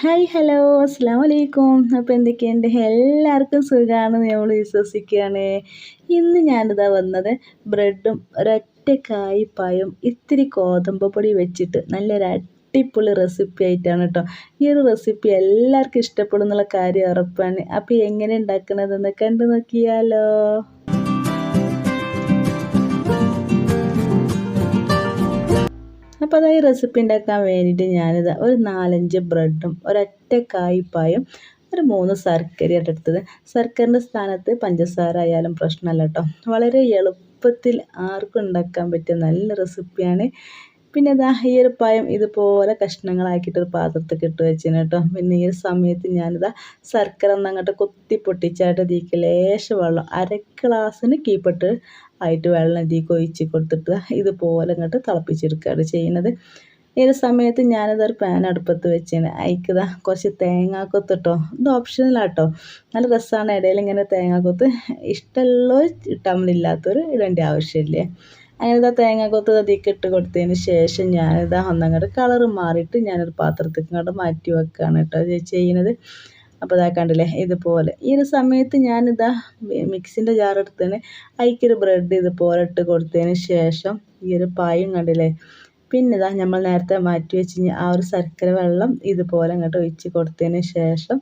Hi hello. അസ്സാം വലൈക്കും അപ്പോൾ എന്തൊക്കെയുണ്ട്? എല്ലാവർക്കും സുഖമാണ് നമ്മൾ വിശ്വസിക്കുകയാണ്. ഇന്ന് ഞാനിതാ വന്നത് ബ്രെഡും ഒരൊറ്റ കായ്പായും ഇത്തിരി ഗോതമ്പ് പൊടി വെച്ചിട്ട് നല്ലൊരു അടിപൊളി റെസിപ്പി ആയിട്ടാണ് കേട്ടോ. ഈ ഒരു റെസിപ്പി എല്ലാവർക്കും ഇഷ്ടപ്പെടുന്നുള്ള കാര്യം ഉറപ്പാണ്. അപ്പോൾ എങ്ങനെ ഉണ്ടാക്കണതെന്ന് കണ്ടു നോക്കിയാലോ. അപ്പോൾ അതായത് റെസിപ്പി ഉണ്ടാക്കാൻ വേണ്ടിയിട്ട് ഞാനിത് ഒരു നാലഞ്ച് ബ്രെഡും ഒരൊറ്റ കായ്പായും ഒരു മൂന്ന് ശർക്കരയാണ് എടുത്തത്. ശർക്കരന്റെ സ്ഥാനത്ത് പഞ്ചസാര ആയാലും പ്രശ്നമല്ല കേട്ടോ വളരെ എളുപ്പത്തിൽ ആർക്കും ഉണ്ടാക്കാൻ പറ്റിയ നല്ല റെസിപ്പിയാണ് പിന്നെ ഇതാ ഈ ഒരു പായം ഇതുപോലെ കഷ്ണങ്ങളാക്കിയിട്ട് ഒരു പാത്രത്തിൽ ഇട്ട് വെച്ചിന് കേട്ടോ പിന്നെ ഈ ഒരു സമയത്ത് ഞാനിതാ ശർക്കര ഒന്ന് അങ്ങോട്ട് കൊത്തി പൊട്ടിച്ചായിട്ട് ഇതിലേക്ക് ലേശം വെള്ളം അര ഗ്ലാസ്സിന് കീപ്പിട്ട് ആയിട്ട് വെള്ളം ഇതിലേക്ക് ഒഴിച്ച് കൊടുത്തിട്ട് ഇതുപോലെ അങ്ങോട്ട് തിളപ്പിച്ചെടുക്കുകയാണ് ചെയ്യുന്നത്. ഈ ഒരു സമയത്ത് ഞാനിതൊരു പാൻ അടുപ്പത്ത് വെച്ചാണ് അയക്കുക കുറച്ച് തേങ്ങാക്കൊത്ത് കേട്ടോ ഇത് ഓപ്ഷനിലാട്ടോ നല്ല രസമാണ് ഇടയിൽ ഇങ്ങനെ തേങ്ങാക്കൊത്ത് ഇഷ്ടമുള്ളവർ ഇട്ടാമില്ലാത്തവർ ഇടേണ്ട ആവശ്യമില്ലേ. അങ്ങനെ ഇതാ തേങ്ങാക്കൊത്ത് അതിലേക്ക് ഇട്ട് കൊടുത്തതിന് ശേഷം ഞാനിതാ ഒന്നങ്ങോട്ട് കളറ് മാറിയിട്ട് ഞാനൊരു പാത്രത്തേക്ക് ഇങ്ങോട്ട് മാറ്റി വെക്കുകയാണ് കേട്ടോ ചെയ്യുന്നത്. അപ്പോൾ ഇതാ കണ്ടില്ലേ ഇതുപോലെ. ഈ ഒരു സമയത്ത് ഞാനിതാ മിക്സിന്റെ ജാർ എടുത്തതിന് അതിക്കൊരു ബ്രെഡ് ഇതുപോലെ ഇട്ട് കൊടുത്തതിന് ശേഷം ഈ ഒരു പായും കണ്ടില്ലേ പിന്നെ ഇതാ നമ്മൾ നേരത്തെ മാറ്റി വെച്ച് ആ ഒരു ശർക്കര വെള്ളം ഇതുപോലെ അങ്ങോട്ട് ഒഴിച്ച് കൊടുത്തതിന് ശേഷം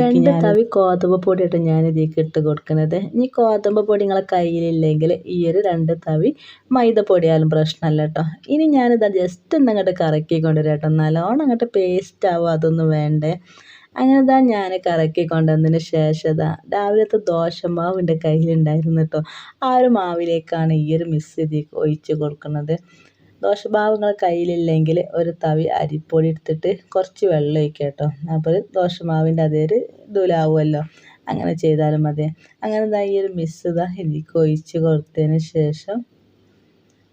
രണ്ട് തവി ഗോതമ്പ് പൊടിയിട്ട് ഞാൻ ഇതിലേക്ക് ഇട്ട് കൊടുക്കുന്നത്. ഇനി ഗോതമ്പ് പൊടി നിങ്ങളെ കയ്യിലില്ലെങ്കിൽ ഈ ഒരു രണ്ട് തവി മൈദപ്പൊടിയായാലും പ്രശ്നമല്ല കേട്ടോ. ഇനി ഞാനിത് ജസ്റ്റ് ഒന്ന് അങ്ങോട്ട് കറക്കി കൊണ്ടുവരാം കേട്ടോ. നല്ലോണം അങ്ങോട്ട് പേസ്റ്റ് ആവും അതൊന്നും വേണ്ടേ. അങ്ങനെ ഇതാ ഞാൻ കറക്കി കൊണ്ടുവന്നതിന് ശേഷം ഇതാ രാവിലത്തെ ദോശമാവ് എന്റെ കയ്യിലുണ്ടായിരുന്നു കേട്ടോ. ആ ഒരു മാവിലേക്കാണ് ഈ ഒരു മിസ് ഇതിലേക്ക് ഒഴിച്ച് കൊടുക്കുന്നത്. ദോശമാവ് കയ്യിലില്ലെങ്കിൽ ഒരു തവി അരിപ്പൊടി എടുത്തിട്ട് കുറച്ച് വെള്ളം ഒഴിക്കുക കേട്ടോ അപ്പോൾ ദോശമാവിന്റെ അതേ ഒരു ഇതിലാവുമല്ലോ. അങ്ങനെ ചെയ്താലും മതി. അങ്ങനെ ഈ ഒരു മിസ് ഇതാ എനിക്ക് ഒഴിച്ച് കൊടുത്തതിന് ശേഷം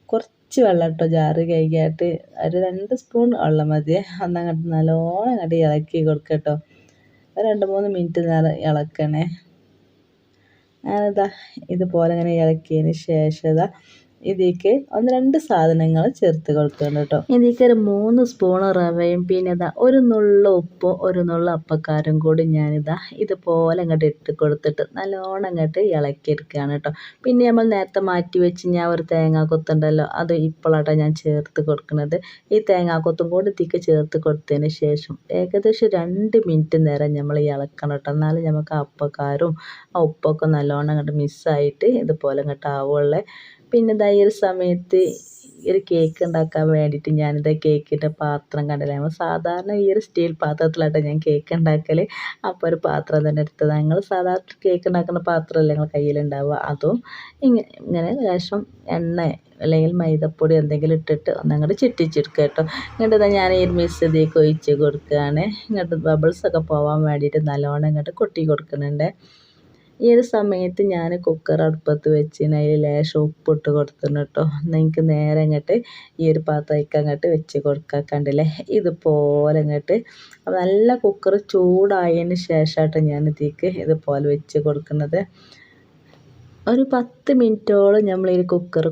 കുറച്ച് വെള്ളം കേട്ടോ ജാറ് കഴുകിയായിട്ട് ഒരു രണ്ട് സ്പൂൺ വെള്ളം മതി. അന്നങ്ങോട്ട് നല്ലോണം അങ്ങോട്ട് ഇളക്കി കൊടുക്കുക കേട്ടോ രണ്ട് മൂന്ന് മിനിറ്റ് നേരം ഇളക്കണേ. അങ്ങനെ ഇതാ ഇതുപോലെ ഇങ്ങനെ ഇളക്കിയതിന് ശേഷം ഇതാ ഇതിലേക്ക് ഒന്ന് രണ്ട് സാധനങ്ങൾ ചേർത്ത് കൊടുക്കണം കേട്ടോ. ഇതിലേക്ക് ഒരു മൂന്ന് സ്പൂൺ റവയും പിന്നെ ഇതാ ഒരു നുള്ള ഉപ്പും ഒരു നുള്ള അപ്പക്കാരും കൂടി ഞാനിതാ ഇതുപോലെ അങ്ങോട്ട് ഇട്ട് കൊടുത്തിട്ട് നല്ലോണം അങ്ങോട്ട് ഇളക്കിയെടുക്കുകയാണ് കേട്ടോ. പിന്നെ നമ്മൾ നേരത്തെ മാറ്റി വെച്ച് ഞാൻ ഒരു തേങ്ങാക്കൊത്തുണ്ടല്ലോ അത് ഇപ്പോഴാട്ടോ ഞാൻ ചേർത്ത് കൊടുക്കുന്നത്. ഈ തേങ്ങാക്കൊത്തും കൂടി ഇതിക്ക് ചേർത്ത് കൊടുത്തതിന് ശേഷം ഏകദേശം രണ്ട് മിനിറ്റ് നേരം നമ്മൾ ഇളക്കണം കേട്ടോ. എന്നാലും നമുക്ക് അപ്പക്കാരും ആ ഉപ്പൊക്കെ നല്ലോണം അങ്ങോട്ട് മിസ്സായിട്ട് ഇതുപോലെ അങ്ങോട്ട് ആവുള്ളേ പിന്നെ ഇതാ ഈ ഒരു സമയത്ത് ഒരു കേക്ക് ഉണ്ടാക്കാൻ വേണ്ടിയിട്ട് ഞാനിത് കേക്കിന്റെ പാത്രം കണ്ടില്ല? നമ്മൾ സാധാരണ ഈ ഒരു സ്റ്റീൽ പാത്രത്തിലാട്ടോ ഞാൻ കേക്ക് ഉണ്ടാക്കൽ അപ്പോൾ ഒരു പാത്രം തന്നെ എടുത്തത്. ഞങ്ങൾ സാധാരണ കേക്ക് ഉണ്ടാക്കുന്ന പാത്രമല്ലേ ഞങ്ങൾ കയ്യിലുണ്ടാവുക. അതും ഇങ്ങനെ ഇങ്ങനെ ലേശം എണ്ണ അല്ലെങ്കിൽ മൈദപ്പൊടി എന്തെങ്കിലും ഇട്ടിട്ട് ഒന്നങ്ങോട്ട് ചിട്ടിച്ചെടുക്കുക കേട്ടോ. ഇങ്ങോട്ട് ഞാൻ ഈ മിസ് ഇതിലേക്ക് ഒഴിച്ച് കൊടുക്കുകയാണ്. ഇങ്ങോട്ട് ബബിൾസൊക്കെ പോകാൻ വേണ്ടിയിട്ട് നല്ലോണം ഇങ്ങോട്ട് കൊട്ടി കൊടുക്കുന്നുണ്ട്. ഈ ഒരു സമയത്ത് ഞാൻ കുക്കർ അടുപ്പത്ത് വെച്ചിന് അതിൽ ലേശം ഉപ്പിട്ട് കൊടുത്തിരുന്നു കേട്ടോ. എന്നാൽ എനിക്ക് നേരെ അങ്ങോട്ട് ഈ ഒരു പാത്രത്തേക്ക് അങ്ങോട്ട് വെച്ച് കൊടുക്കാൻ കണ്ടില്ലേ ഇതുപോലെ അങ്ങോട്ട് നല്ല കുക്കർ ചൂടായതിന് ശേഷമായിട്ട് ഞാൻ ഇതിക്ക് ഇതുപോലെ വെച്ച് കൊടുക്കുന്നത്. ഒരു പത്ത് മിനിറ്റോളം നമ്മൾ ഈ കുക്കർ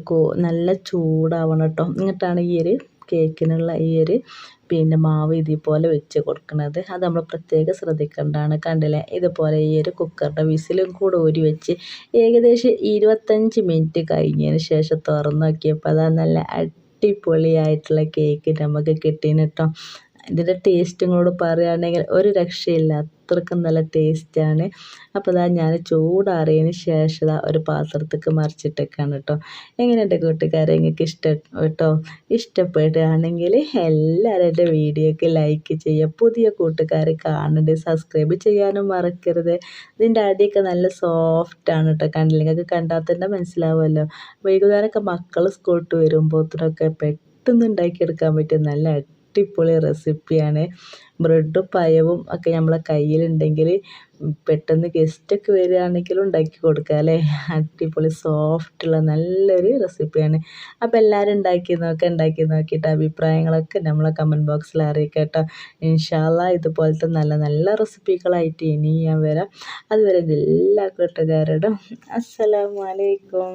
നല്ല ചൂടാവണം കേട്ടോ. എന്നിട്ടാണ് ഈ ഒരു കേക്കിനുള്ള ഈ ഒരു പിന്നെ മാവ് ഇതേപോലെ വെച്ച് കൊടുക്കുന്നത് അത് നമ്മൾ പ്രത്യേകം ശ്രദ്ധിക്കേണ്ടതാണ്. കണ്ടില്ലേ? ഇതുപോലെ ഈ ഒരു കുക്കറിന്റെ വിസിലും കൂടെ ഊരി വെച്ച് ഏകദേശം ഇരുപത്തഞ്ച് മിനിറ്റ് കഴിഞ്ഞതിന് ശേഷം തുറന്ന് നോക്കിയപ്പോൾ അതാ നല്ല അടിപൊളിയായിട്ടുള്ള കേക്ക് നമുക്ക് കിട്ടീന് കേട്ടോ ഇതിന്റെ ടേസ്റ്റും കൂടെ പറയുകയാണെങ്കിൽ ഒരു രക്ഷയില്ല അത്രക്കും നല്ല ടേസ്റ്റാണ് അപ്പോൾ ഇതാ ഞാൻ ചൂടാറിയതിന് ശേഷം ഒരു പാത്രത്തേക്ക് മറിച്ചിട്ടേക്കാണ് കേട്ടോ എങ്ങനെയുണ്ട് കൂട്ടുകാരെ? നിങ്ങൾക്ക് ഇഷ്ടം കേട്ടോ ഇഷ്ടപ്പെടുകയാണെങ്കിൽ എല്ലാവരും എന്റെ വീഡിയോക്ക് ലൈക്ക് ചെയ്യുക. പുതിയ കൂട്ടുകാരെ കാണേണ്ടത് സബ്സ്ക്രൈബ് ചെയ്യാനും മറക്കരുത്. ഇതിന്റെ അടിയൊക്കെ നല്ല സോഫ്റ്റാണ് കേട്ടോ കണ്ടില്ല? നിങ്ങൾക്ക് കണ്ടാൽ തന്നെ മനസ്സിലാവുമല്ലോ. വൈകുന്നേരമൊക്കെ മക്കൾ സ്കൂളിട്ട് വരുമ്പോഴത്തേനൊക്കെ പെട്ടെന്ന് ഉണ്ടാക്കിയെടുക്കാൻ പറ്റിയ നല്ല അടിപൊളി റെസിപ്പിയാണ്. ബ്രെഡും പയവും ഒക്കെ നമ്മളെ കയ്യിലുണ്ടെങ്കിൽ പെട്ടെന്ന് ഗസ്റ്റൊക്കെ വരികയാണെങ്കിലും ഉണ്ടാക്കി കൊടുക്കുക അല്ലേ? അടിപൊളി സോഫ്റ്റുള്ള നല്ലൊരു റെസിപ്പിയാണ് അപ്പോൾ എല്ലാവരും ഉണ്ടാക്കി നോക്കുക ഉണ്ടാക്കി നോക്കിയിട്ട് അഭിപ്രായങ്ങളൊക്കെ നമ്മളെ കമന്റ് ബോക്സിൽ അറിയിക്കുക കേട്ടോ ഇൻഷാല്ല ഇതുപോലത്തെ നല്ല നല്ല റെസിപ്പികളായിട്ട് ഇനി ഞാൻ വരാം. അതുവരെ എല്ലാ കൂട്ടുകാരോടും അസ്സലാമലൈക്കും